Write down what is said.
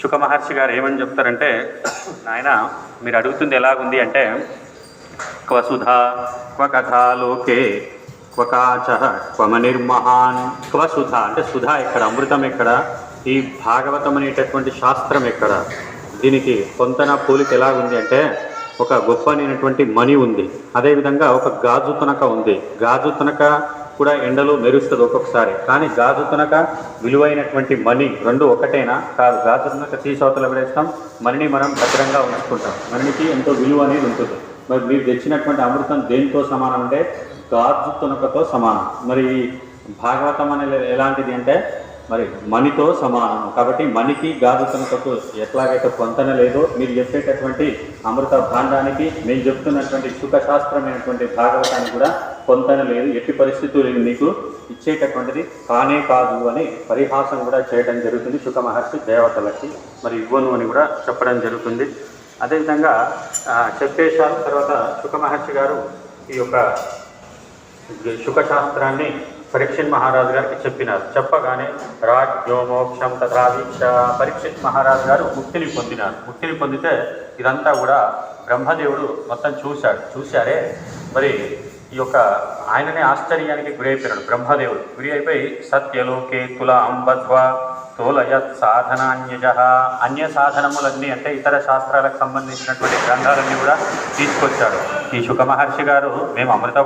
శుక మహర్షి గారు ఏమని చెప్తారంటే నాయన మీరు అడుగుతుంది ఎలాగుంది అంటే క్వసుధ క్వ కథాలోకే క్వకాచ క్వమనిర్మహాన్ క్వసుధ క్వమ నిర్మహాన్ సుధ అంటే ఎక్కడ అమృతం ఎక్కడ ఈ భాగవతం అనేటటువంటి శాస్త్రం ఎక్కడ దీనికి పొంతన పోలిక ఎలాగుంది అంటే ఒక గొప్ప అనేటువంటి మణి ఉంది అదేవిధంగా ఒక గాజు తునక ఉంది గాజు తునక కూడా ఎండలో మెరుస్తుంది ఒక్కొక్కసారి. కానీ గాజు తునక విలువైనటువంటి మణి రెండు ఒకటేనా? కాదు గాజు తునక తీసవతల పడేస్తాం మణిని మనం భద్రంగా ఉంచుకుంటాం. మణికి ఎంతో విలువ అనేది ఉంటుంది. మరి మీరు తెచ్చినటువంటి అమృతం దేనితో సమానం అంటే గాజు తునకతో సమానం. మరి భాగవతం అనేది ఎలాంటిది అంటే మరి మణితో సమానం. కాబట్టి మణికి గాజు తునకకు ఎట్లాగైతే పొంతన లేదో మీరు చెప్పేటటువంటి అమృత భాండానికి మేము చెప్తున్నటువంటి సుఖశాస్త్రమైనటువంటి భాగవతానికి కూడా పొందని లేదు ఎట్టి పరిస్థితులు నీకు ఇచ్చేటటువంటిది కానే కాదు అని పరిహాసం కూడా చేయడం జరుగుతుంది. శుక మహర్షి దేవతలకి మరి ఇవ్వను అని కూడా చెప్పడం జరుగుతుంది. అదేవిధంగా చెప్పేశాల తర్వాత శుక మహర్షి గారు ఈ యొక్క శుకశాస్త్రాన్ని పరీక్షిత్ మహారాజు గారికి చెప్పినారు. చెప్పగానే రాజ్యో మోక్షం తథా దీక్ష పరీక్షిత్ మహారాజు గారు ముక్తిని పొందినారు. ముక్తిని పొందితే ఇదంతా కూడా బ్రహ్మదేవుడు మొత్తం చూశాడు. చూశారే మరి ఈ యొక్క ఆయననే ఆశ్చర్యానికి గురి అయిపోయాడు బ్రహ్మదేవుడు. గురి అయిపోయి సత్యలోకే తుల అంబధ్వ తోలయత్ సాధనాన్యజ. అన్య సాధనములన్నీ అంటే ఇతర శాస్త్రాలకు సంబంధించినటువంటి గ్రంథాలన్నీ కూడా తీసుకొచ్చాడు. ఈ శుక మహర్షి గారు మేము అమృత